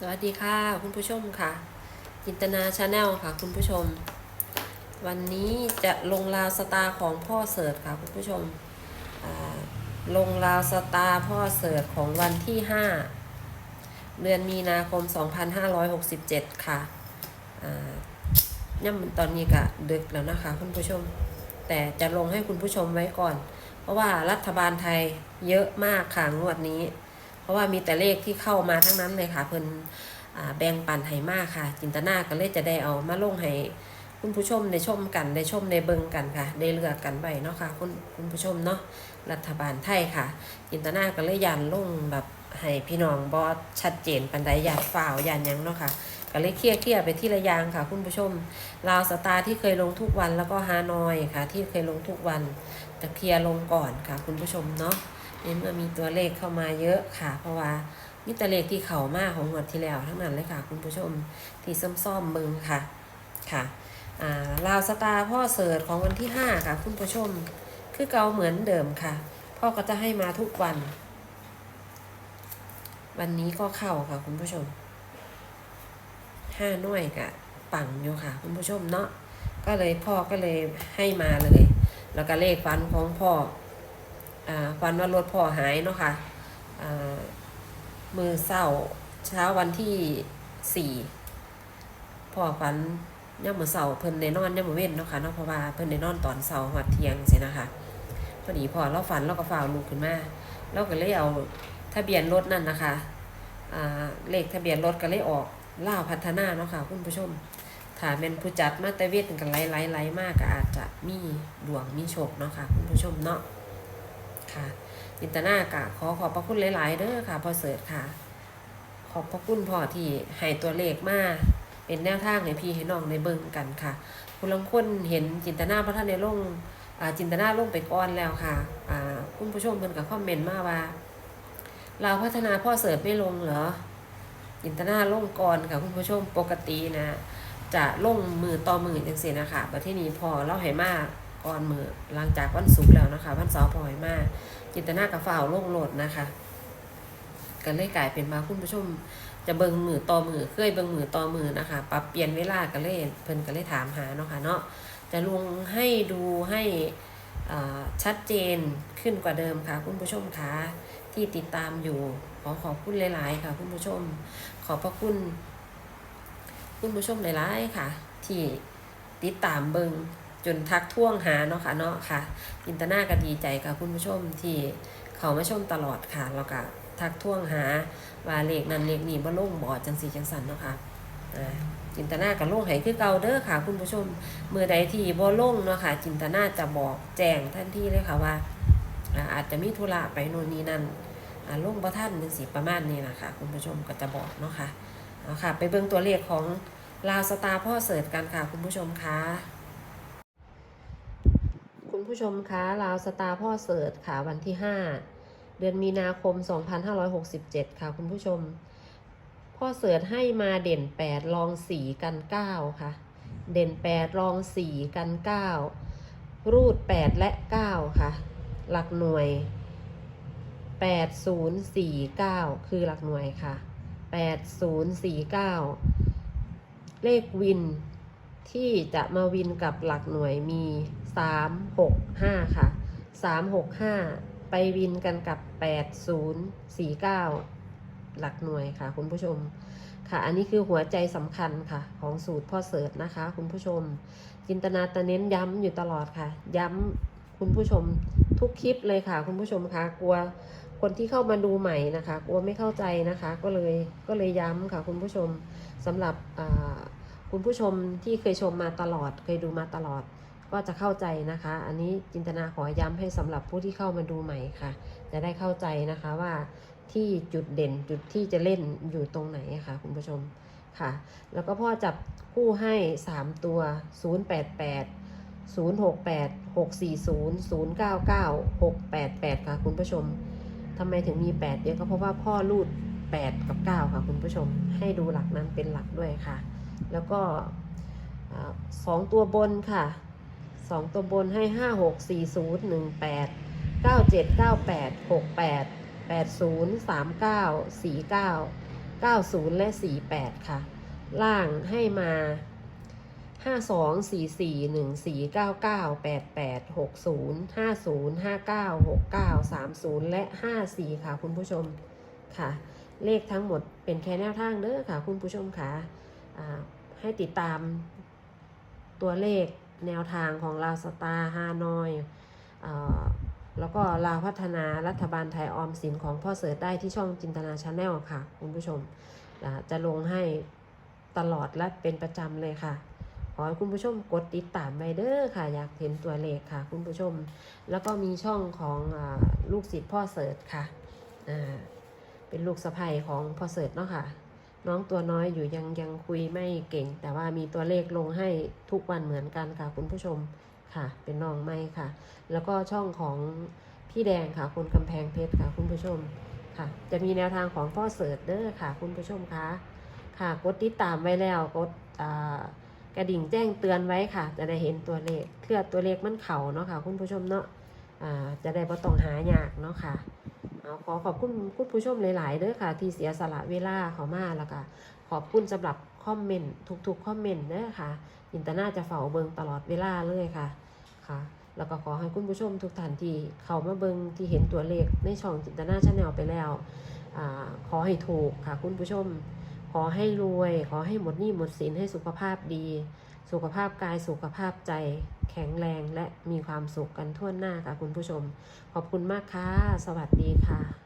สวัสดีค่ะ คุณผู้ชมค่ะ จินตนาชาแนลค่ะ คุณผู้ชม วันนี้จะลงราวสตาของพ่อเสิร์ชค่ะ คุณผู้ชมลงราวสตาพ่อเสิร์ชของวันที่ 5 เดือนมีนาคม 2567 ค่ะอ่าย่ำตอนนี้ก็ดึกแล้วนะคะ คุณผู้ชม แต่จะลงให้คุณผู้ชมไว้ก่อน เพราะว่ารัฐบาลไทยเยอะมากค่ะงวดนี้ เพราะว่ามีแต่เลขที่เข้ามาทั้งนั้นเลยค่ะ เพิ่นแบ่งปันให้มากค่ะ จินตนาก็เลยจะได้เอามาลงให้คุณผู้ชมได้ชมกันได้ชมได้เบิงกันค่ะ ได้เลือกกันไปเนาะค่ะคุณคุณผู้ชมเนาะรัฐบาลไทยค่ะ จินตนาก็เลยยันลงแบบให้พี่น้องบอสชัดเจนปันใดยานฝ่าวยานยังเนาะค่ะก็เลยเคลียร์เคลียร์ไปที่ระยางค่ะ คุณผู้ชมลาวสตาร์ที่เคยลงทุกวันแล้วก็ฮานอยค่ะ ที่เคยลงทุกวันจะเคลียร์ลงก่อนค่ะ คุณผู้ชมเนาะ ในเมื่อมีตัวเลขเข้ามาเยอะค่ะ เพราะว่ามีตัวเลขที่เข่ามากของงวดที่แล้วทั้งนั้นเลยค่ะ คุณผู้ชมที่ซ่อมๆมึงค่ะค่ะลาวสตาร์พ่อเสิร์ชของวันที่ 5 ค่ะ คุณผู้ชม คือเก่าเหมือนเดิมค่ะ พ่อก็จะให้มาทุกวัน วันนี้ก็เข้าค่ะคุณผู้ชมห้าหน่วยกะปังอยู่ค่ะ คุณผู้ชมเนาะก็เลยพ่อก็เลยให้มาเลย แล้วก็เลขฟันของพ่อ ฝันว่ารถพ่อหายเนาะค่ะอ่ามือเศร้าเช้าวันที่สี่พ่อฝันย่ามมือเศร้าเพิ่นได้นอนย่ามมือเว้นเนาะค่ะเนาะเพราะว่าเพิ่นได้นอนตอนเศร้าหัดเที่ยงสินะคะพอดีพ่อเราฝันเราก็ฝ่าลุกขึ้นมาเราก็เลยเอาทะเบียนรถนั่นนะคะเลขทะเบียนรถก็เลยออกล่าพัฒนาเนาะค่ะคุณผู้ชมถ้าเป็นผู้จัดมาแต่เวทกันไล่ไล่ไล่มากก็อาจจะมีดวงมีโชคเนาะค่ะคุณผู้ชมเนาะ ค่ะ จินตนากะขอขอบพระคุณหลาย ๆเด้อค่ะพ่อเสิร์ชค่ะ ขอบพระคุณพ่อที่ให้ตัวเลขมาเป็นแนวทางให้พี่ให้น้องในเบิ่งกันค่ะ คุณลังคนเห็นจินตนาพระท่านในลงอ่าจินตนาลงไปก่อนแล้วค่ะคุณผู้ชมเพิ่นกับคอมเมนต์มาว่า เราพัฒนาพ่อเสิร์ชไม่ลงเหรอจินตนาลงก่อนค่ะคุณผู้ชมปกตินะ จะลงมือต่อมือจังซี่นะคะบัดที่นี้พอเล่าให้มาก ก่อนมือหลังจากวันศุกร์แล้วนะคะ วันเสาร์พอให้มากจินตนากับฝ่าวลงโหลดนะคะก็เลยกลายเป็นมาคุณผู้ชม จะเบิงมือต่อมือเคยเบิงมือต่อมือนะคะปรับเปลี่ยนเวลาก็เลยเพิ่นก็เลยถามหาเนาะค่ะเนาะจะลงให้ดูให้ชัดเจนขึ้นกว่าเดิมค่ะ คุณผู้ชมคะที่ติดตามอยู่ ขอขอบคุณหลาย ๆ ค่ะ คุณผู้ชม ขอบพระคุณ คุณผู้ชมหลาย ๆ ค่ะ ที่ติดตามเบิง จนทักท่วงหาเนาะค่ะเนาะค่ะจินตนาก็ดีใจกับคุณผู้ชมที่เขามาชมตลอดค่ะแล้วก็ทักท่วงหาว่าเลขนั้นเลขนี้บ่ลงบ่จังสีจังสันเนาะค่ะจินตนากับลงให้คือเก่าเด้อค่ะ คุณผู้ชมมือใดที่บ่ลงเนาะค่ะ จินตนาจะบอกแจ้งทันที่เลยค่ะว่าอาจจะมีธุระไปโน่นนี่นั่นอ่าลงบ่ทันจังสีประมาณนี้นะคะคุณผู้ชมก็จะบอกเนาะค่ะเอาค่ะ ไปเบิ่งตัวเลขของลาวสตาร์พ่อเสิร์ชกันค่ะ คุณผู้ชมคะ ผู้ชมคะลาวสตาร์พ่อเสิร์ชค่ะวันที่ 5 เดือนมีนาคม 2567 ค่ะคุณผู้ชม พ่อเสิร์ชให้มาเด่น 8 รอง 4 กัน 9 ค่ะ เด่น 8 รอง 4 กัน 9 รูด 8 และ 9 ค่ะ หลักหน่วย 8049 คือหลักหน่วยค่ะ 8049 เลขวิน ที่จะมาวินกับหลักหน่วยมี 3 6 5 ค่ะ 3 6 5 ไปวินกันกับ 8 0 4 9 หลักหน่วยค่ะคุณผู้ชมค่ะ อันนี้คือหัวใจสำคัญค่ะ ของสูตรพ่อเสิร์ชนะคะ คุณผู้ชม จินตนาตะเน้นย้ำอยู่ตลอดค่ะ ย้ำคุณผู้ชมทุกคลิปเลยค่ะ คุณผู้ชมคะกลัวคนที่เข้ามาดูใหม่นะคะ กลัวไม่เข้าใจนะคะ ก็เลยก็เลยย้ำค่ะ คุณผู้ชมสำหรับอ่า คุณผู้ชมที่เคยชมมาตลอด เคยดูมาตลอด ก็จะเข้าใจนะคะ อันนี้จินตนาขอย้ำให้สำหรับผู้ที่เข้ามาดูใหม่ค่ะ จะได้เข้าใจนะคะว่าที่จุดเด่นจุดที่จะเล่นอยู่ตรงไหนค่ะ คุณผู้ชมค่ะ แล้วก็พ่อจับคู่ให้ 3 ตัว 088 068 640 099 688 ค่ะ คุณผู้ชมทำไมถึงมี 8 เยอะก็เพราะว่าพ่อรูด 8 กับ 9 ค่ะ คุณผู้ชม ให้ดูหลักนั้นเป็นหลักด้วยค่ะ แล้วก็สองตัวบนค่ะสองตัวบนให้ห้าหกสี่ศูนย์หนึ่งแปดเก้าเจ็ดเก้าแปดหกแปดแปดศูนย์สามเก้าสี่เก้า90และ48ค่ะ ล่างให้มา52 44 14 99 88 60 50 59 69 30และ54ค่ะคุณผู้ชมค่ะ เลขทั้งหมดเป็นแค่แนวทางเด้อค่ะคุณผู้ชมค่ะ ให้ติดตามตัวเลขแนวทางของลาวสตาร์ฮานอยอแล้วก็ลาวพัฒนารัฐบาลไทยออมสินของพ่อเสิร์ชได้ที่ช่องจินตนาชาแนลค่ะ คุณผู้ชมจะลงให้ตลอดและเป็นประจำเลยค่ะ ขอให้คุณผู้ชมกดติดตามไว้เด้อค่ะ อยากเห็นตัวเลขค่ะ คุณผู้ชม แล้วก็มีช่องของอลูกศิษย์พ่อเสิร์ชค่ะ เป็นลูกสะใภ้ของพ่อเสิร์ชเนาะค่ะ น้องตัวน้อยอยู่ยังยังคุยไม่เก่ง แต่ว่ามีตัวเลขลงให้ทุกวันเหมือนกันค่ะคุณผู้ชมค่ะ เป็นน้องไม่ค่ะ แล้วก็ช่องของพี่แดงค่ะคนกำแพงเพชรค่ะคุณผู้ชมค่ะ จะมีแนวทางของพ่อเสิร์ชเด้อค่ะ คุณผู้ชมคะค่ะกดติดตามไว้แล้วกดกระดิ่งแจ้งเตือนไว้ค่ะ จะได้เห็นตัวเลขเคลื่อตัวเลขมันเข่าเนาะค่ะ คุณผู้ชมเนาะอ่าจะได้บ่ต้องหายากเนาะค่ะ เอาขอขอบคุณคุณผู้ชมหลายๆเด้อค่ะ ที่เสียสละเวลาเขามาแล้วก็ขอบคุณสำหรับคอมเมนต์ทุกๆคอมเมนต์เด้อค่ะอินตน่าจะเฝ้าเบิงตลอดเวลาเลยค่ะค่ะ แล้วก็ขอให้คุณผู้ชมทุกท่านที่เขามาเบิงที่เห็นตัวเลขในช่องจินตนาชาแนลไปแล้วอขอให้ถูกค่ะคุณผู้ชม ขอให้รวย ขอให้หมดหนี้หมดสินให้สุขภาพดี สุขภาพกายสุขภาพใจแข็งแรงและมีความสุขกันทั่วหน้าค่ะคุณผู้ชม ขอบคุณมากค่ะ สวัสดีค่ะ